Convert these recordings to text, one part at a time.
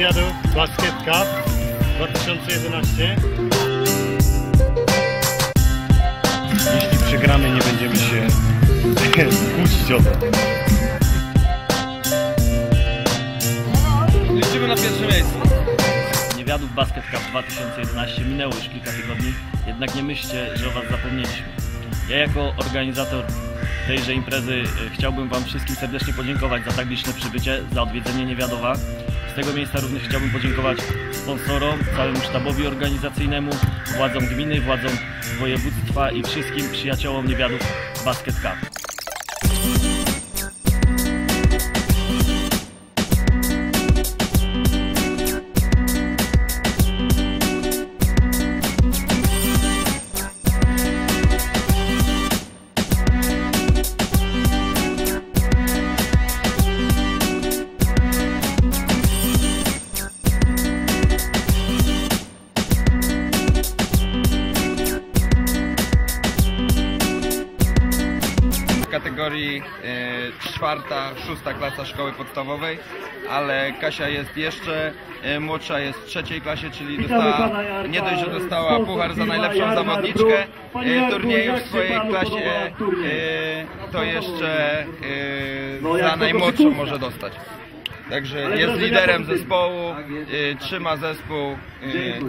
wywiadów Basket Cup 2011. Jeśli przegramy, nie będziemy się kłócić o to. Lecimy na pierwsze miejsce. Niewiadów Basket Cup 2011 minęło już kilka tygodni, jednak nie myślcie, że o Was zapomnieliśmy. Ja jako organizator tejże imprezy e, chciałbym Wam wszystkim serdecznie podziękować za tak liczne przybycie, za odwiedzenie Niewiadowa. Z tego miejsca również chciałbym podziękować sponsorom, całemu sztabowi organizacyjnemu, władzom gminy, władzom województwa i wszystkim przyjaciołom Niewiadów Basket Cup. Kategorii e, czwarta, szósta klasa szkoły podstawowej, ale Kasia jest jeszcze e, młodsza, jest w trzeciej klasie, czyli dostała, nie dość, że dostała puchar za najlepszą zawodniczkę e, turnieju w swojej klasie, to jeszcze e, za najmłodszą może dostać. Także jest liderem zespołu, e, trzyma zespół,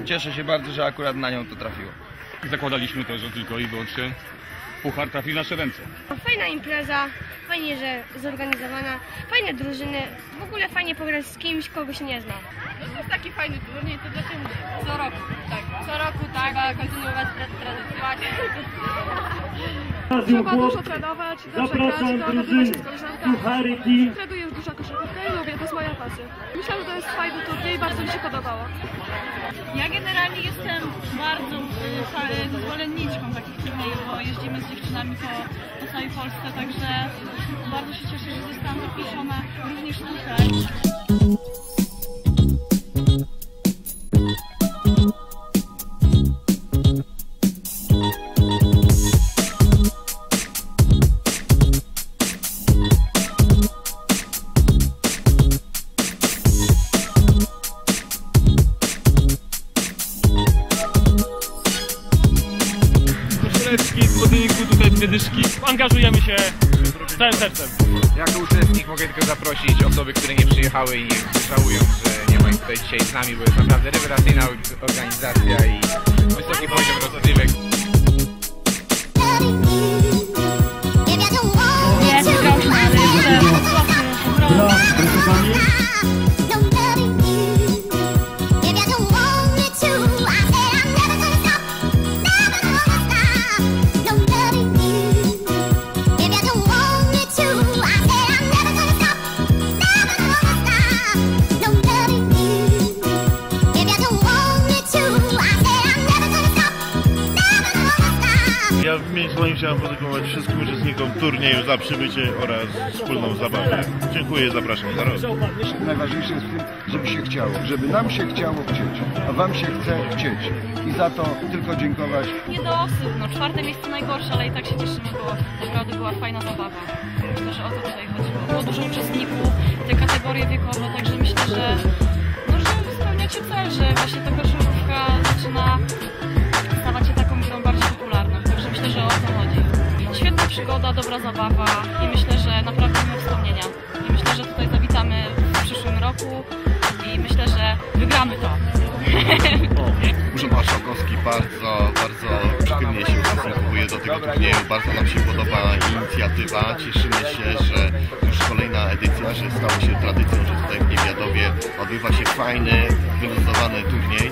cieszę się bardzo, że akurat na nią to trafiło. Zakładaliśmy to, że tylko i wyłącznie puchar trafi w nasze ręce. Fajna impreza, fajnie, że zorganizowana, fajne drużyny, w ogóle fajnie pograć z kimś, kogo się nie zna. To jest taki fajny turniej, to dlaczego nie? Co roku, tak. Co roku tak, trzeba kontynuować tra- tradycję. Trzeba dużo trenować, dobrze grać, to się z koleżankami. Już dużo koszykówkę i moja pasja. Myślę, że to jest fajny turniej, bardzo mi się podobało. Ja generalnie jestem bardzo y, fa- zwolenniczką takich turniejów, bo jeździmy z dziewczynami po, po całej Polsce, także bardzo się cieszę, że zostałam zaproszona również tutaj. Koszuleczki, spódniku, tutaj dwie dyszki. Angażujemy się całym sercem. Jako uczestnik mogę tylko zaprosić osoby, które nie przyjechały i żałują, że nie ma ich tutaj dzisiaj z nami, bo jest naprawdę rewelacyjna organizacja i wysoki poziom rozgrywek. Nie, wygrałyśmy, ale jeszcze Bra, wysokami. Ja w imieniu swoim chciałem podziękować wszystkim uczestnikom turnieju za przybycie oraz wspólną zabawę. Dziękuję, zapraszam za rok. Najważniejsze jest w tym, żeby się chciało, żeby nam się chciało chcieć, a wam się chce chcieć. I za to tylko dziękować. Niedosyt, no czwarte miejsce najgorsze, ale i tak się cieszymy, bo naprawdę była fajna zabawa. Myślę, że o to tutaj chodziło. Było dużo uczestników, te kategorie wiekowe, także przygoda, dobra zabawa i myślę, że naprawdę miłe wspomnienia. I myślę, że tutaj zawitamy w przyszłym roku i myślę, że wygramy to. Urząd Marszałkowski bardzo, bardzo przychylnie się ustosunkuje do tego turnieju. Bardzo nam się podoba inicjatywa. Cieszymy się, że już kolejna edycja, że stało się tradycją, że tutaj w Niewiadowie odbywa się fajny, wyluzowany turniej.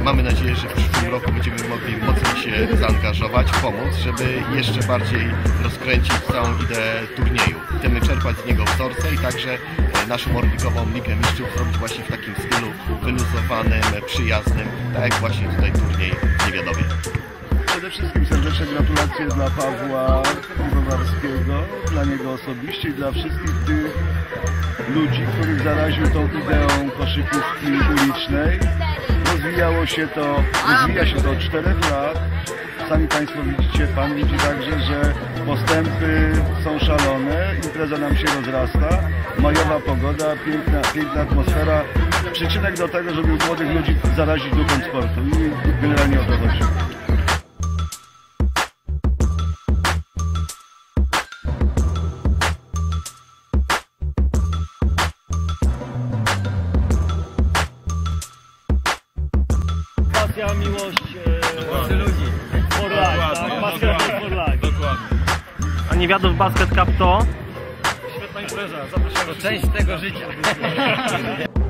Mamy nadzieję, że w przyszłym roku będziemy mogli mocno się zaangażować, pomóc, żeby jeszcze bardziej rozkręcić całą ideę turnieju. Chcemy czerpać z niego wzorce i także e, naszą Orlikową Ligę Mistrzów zrobić właśnie w takim stylu wyluzowanym, przyjaznym, tak jak właśnie tutaj turniej w Niewiadowie. Przede wszystkim serdeczne gratulacje dla Pawła Piwowarskiego, dla niego osobiście i dla wszystkich tych ludzi, których zaraził tą ideą koszykówki ulicznej. Rozwijało się to, rozwija się to od czterech lat. Sami Państwo widzicie, Pan widzi także, że postępy są szalone, impreza nam się rozrasta, majowa pogoda, piękna, piękna atmosfera przyczynek do tego, żeby młodych ludzi zarazić duchem sportu i generalnie o to chodzi. Miłość e, ludzi. For life, tak? Basketball for life. Dokładnie. A Niewiadów Basket Cup to? Świetna impreza, zapraszamy. Część tego życia.